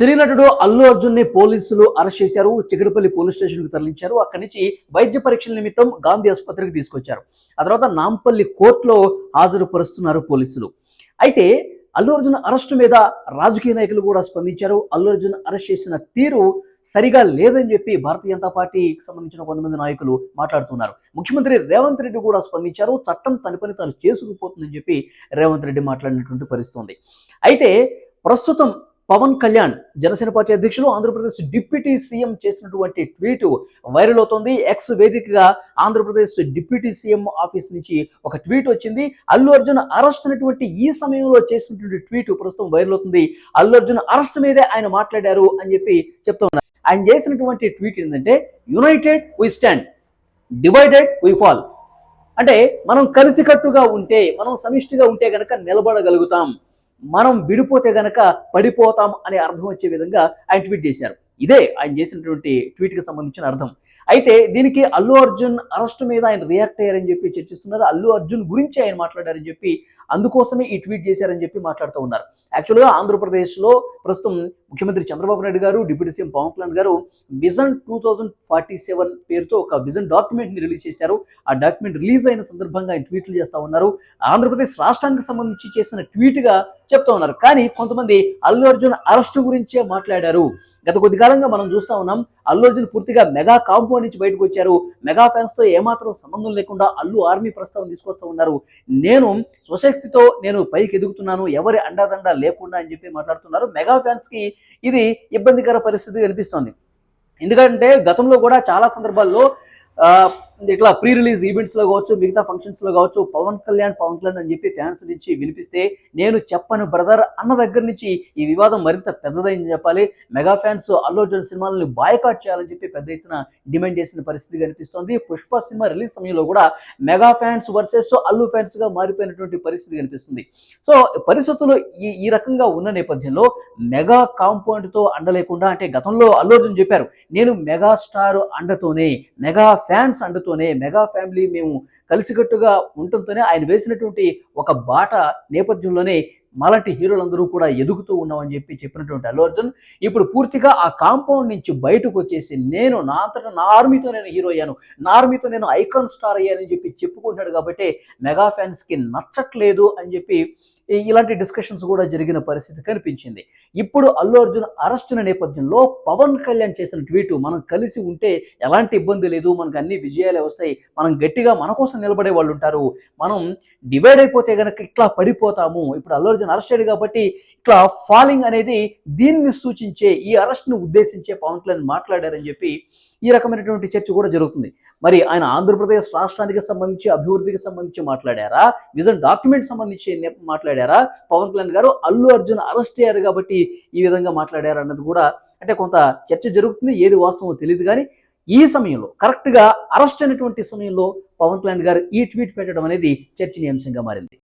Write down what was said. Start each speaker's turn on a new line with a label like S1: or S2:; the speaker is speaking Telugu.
S1: సినీనటుడు అల్లు అర్జున్ని పోలీసులు అరెస్ట్ చేశారు. చిగడపల్లి పోలీస్ స్టేషన్కు తరలించారు. అక్కడి నుంచి వైద్య పరీక్షల నిమిత్తం గాంధీ ఆసుపత్రికి తీసుకొచ్చారు. ఆ తర్వాత నాంపల్లి కోర్టులో హాజరుపరుస్తున్నారు పోలీసులు. అయితే అల్లు అర్జున్ అరెస్టు మీద రాజకీయ నాయకులు కూడా స్పందించారు. అల్లు అర్జున్ అరెస్ట్ చేసిన తీరు సరిగా లేదని చెప్పి భారతీయ జనతా పార్టీకి సంబంధించిన కొంతమంది నాయకులు మాట్లాడుతున్నారు. ముఖ్యమంత్రి రేవంత్ రెడ్డి కూడా స్పందించారు. చట్టం తన పని తాను చేసుకుపోతుందని చెప్పి రేవంత్ రెడ్డి మాట్లాడినటువంటి పరిస్థితుంది అయితే ప్రస్తుతం పవన్ కళ్యాణ్ జనసేన పార్టీ అధ్యక్షులు ఆంధ్రప్రదేశ్ డిప్యూటీ సీఎం చేసినటువంటి ట్వీట్ వైరల్ అవుతోంది. ఎక్స్ వేదికగా ఆంధ్రప్రదేశ్ డిప్యూటీ సీఎం ఆఫీస్ నుంచి ఒక ట్వీట్ వచ్చింది. అల్లు అర్జున్ అరెస్ట్ అయినటువంటి ఈ సమయంలో చేసినటువంటి ట్వీట్ ప్రస్తుతం వైరల్ అవుతుంది. అల్లు అర్జున్ అరెస్ట్ మీదే ఆయన మాట్లాడారు అని చెప్పి చెప్తా ఉన్నారు ఆయన చేసినటువంటి ట్వీట్ ఏంటంటే united we stand divided we fall. అంటే మనం కలిసికట్టుగా ఉంటే మనం సమిష్టిగా ఉంటే కనుక నిలబడగలుగుతాం. మనం విడిపోతే గనక పడిపోతాం అనే అర్థం వచ్చే విధంగా ఆయన ట్వీట్ చేశారు. ఇదే ఆయన చేసినటువంటి ట్వీట్కి సంబంధించిన అర్థం. అయితే దీనికి అల్లు అర్జున్ అరెస్ట్ మీద ఆయన రియాక్ట్ అయ్యారని చెప్పి చర్చిస్తున్నారు. అల్లు అర్జున్ గురించి ఆయన మాట్లాడారని చెప్పి అందుకోసమే ఈ ట్వీట్ చేశారని చెప్పి మాట్లాడుతూ ఉన్నారు. యాక్చువల్గా ఆంధ్రప్రదేశ్లో ప్రస్తుతం ముఖ్యమంత్రి చంద్రబాబు నాయుడు గారు deputy CM Pawan Kalyan garu vision two thousand forty seven పేరుతో ఒక విజన్ డాక్యుమెంట్ని రిలీజ్ చేశారు. ఆ డాక్యుమెంట్ రిలీజ్ అయిన సందర్భంగా ఆయన ట్వీట్లు చేస్తూ ఉన్నారు. ఆంధ్రప్రదేశ్ రాష్ట్రానికి సంబంధించి చేసిన ట్వీట్గా చెప్తా ఉన్నారు. కానీ కొంతమంది అల్లు అర్జున్ అరెస్ట్ గురించే మాట్లాడారు. గత కొద్ది కాలంగా మనం చూస్తా ఉన్నాం అల్లు అర్జున్ పూర్తిగా మెగా కాంపౌండ్ నుంచి బయటకు వచ్చారు. మెగా ఫ్యాన్స్తో ఏమాత్రం సంబంధం లేకుండా అల్లు ఆర్మీ ప్రస్తావన తీసుకొస్తూ ఉన్నారు. నేను స్వశక్తితో నేను పైకి ఎదుగుతున్నాను ఎవరి అండాదండా లేకుండా అని చెప్పి మాట్లాడుతున్నారు. మెగా ఫ్యాన్స్కి ఇది ఇబ్బందికర పరిస్థితి కనిపిస్తోంది ఎందుకంటే గతంలో కూడా చాలా సందర్భాల్లో ఇట్లా ప్రీ రిలీజ్ ఈవెంట్స్లో కావచ్చు మిగతా ఫంక్షన్స్లో కావచ్చు పవన్ కళ్యాణ్ పవన్ కళ్యాణ్ అని చెప్పి ఫ్యాన్స్ నుంచి వినిపిస్తే నేను చెప్పను బ్రదర్ అన్న దగ్గర నుంచి ఈ వివాదం మరింత పెద్దదైంది చెప్పాలి. మెగా ఫ్యాన్స్ అల్లు అర్జున్ సినిమాలను బాయ్కాట్ చేయాలని చెప్పి పెద్ద ఎత్తున డిమాండ్ చేసిన పరిస్థితి కనిపిస్తోంది. పుష్ప సినిమా రిలీజ్ సమయంలో కూడా మెగా ఫ్యాన్స్ వర్సెస్ అల్లు ఫ్యాన్స్గా మారిపోయినటువంటి పరిస్థితి కనిపిస్తుంది. సో పరిస్థితులు ఈ ఈ రకంగా ఉన్న నేపథ్యంలో మెగా కాంపౌండ్తో అండలేకుండా అంటే గతంలో అల్లు అర్జున్ చెప్పారు నేను మెగా స్టార్ అండతోనే మెగా ఫ్యాన్స్ అండతో అందరితోనే మెగా ఫ్యామిలీ మేము కలిసికట్టుగా ఉండటంతోనే ఆయన వేసినటువంటి ఒక బాట నేపథ్యంలోనే మాలాంటి హీరోలందరూ కూడా ఎదుగుతూ ఉన్నామని చెప్పి చెప్పినటువంటి అల్లు అర్జున్. ఇప్పుడు పూర్తిగా ఆ కాంపౌండ్ నుంచి బయటకు వచ్చేసి నేను నా అంతటా నా ఆర్మీతో నేను హీరో అయ్యాను నా ఆర్మీతో నేను ఐకాన్ స్టార్ అయ్యానని చెప్పి చెప్పుకుంటున్నాడు కాబట్టి మెగా ఫ్యాన్స్కి నచ్చట్లేదు అని చెప్పి ఇలాంటి డిస్కషన్స్ కూడా జరిగిన పరిస్థితి కనిపించింది. ఇప్పుడు అల్లు అర్జున్ అరెస్ట్ నేపథ్యంలో పవన్ కళ్యాణ్ చేసిన ట్వీటు మనం కలిసి ఉంటే ఎలాంటి ఇబ్బంది లేదు మనకు అన్ని విజయాలే వస్తాయి మనం గట్టిగా మన కోసం నిలబడే వాళ్ళు ఉంటారు మనం డివైడ్ అయిపోతే కనుక ఇట్లా పడిపోతాము. ఇప్పుడు అల్లు అర్జున్ అరెస్ట్ అయ్యాడు కాబట్టి ఇట్లా ఫాలింగ్ అనేది దీన్ని సూచించే ఈ అరెస్ట్ను ఉద్దేశించే పవన్ కళ్యాణ్ మాట్లాడారని చెప్పి ఈ రకమైనటువంటి చర్చ కూడా జరుగుతుంది. మరి ఆయన ఆంధ్రప్రదేశ్ రాష్ట్రానికి సంబంధించి అభివృద్ధికి సంబంధించి మాట్లాడారా? విజన్ డాక్యుమెంట్ సంబంధించి మాట్లాడారా? పవన్ కళ్యాణ్ గారు అల్లు అర్జున్ అరెస్ట్ అయ్యారు కాబట్టి ఈ విధంగా మాట్లాడారు అన్నది కూడా అంటే కొంత చర్చ జరుగుతుంది. ఏది వాస్తవం తెలియదు కానీ ఈ సమయంలో కరెక్ట్గా అరెస్ట్ అయినటువంటి సమయంలో పవన్ కళ్యాణ్ గారు ఈ ట్వీట్ పెట్టడం అనేది చర్చనీయాంశంగా మారింది.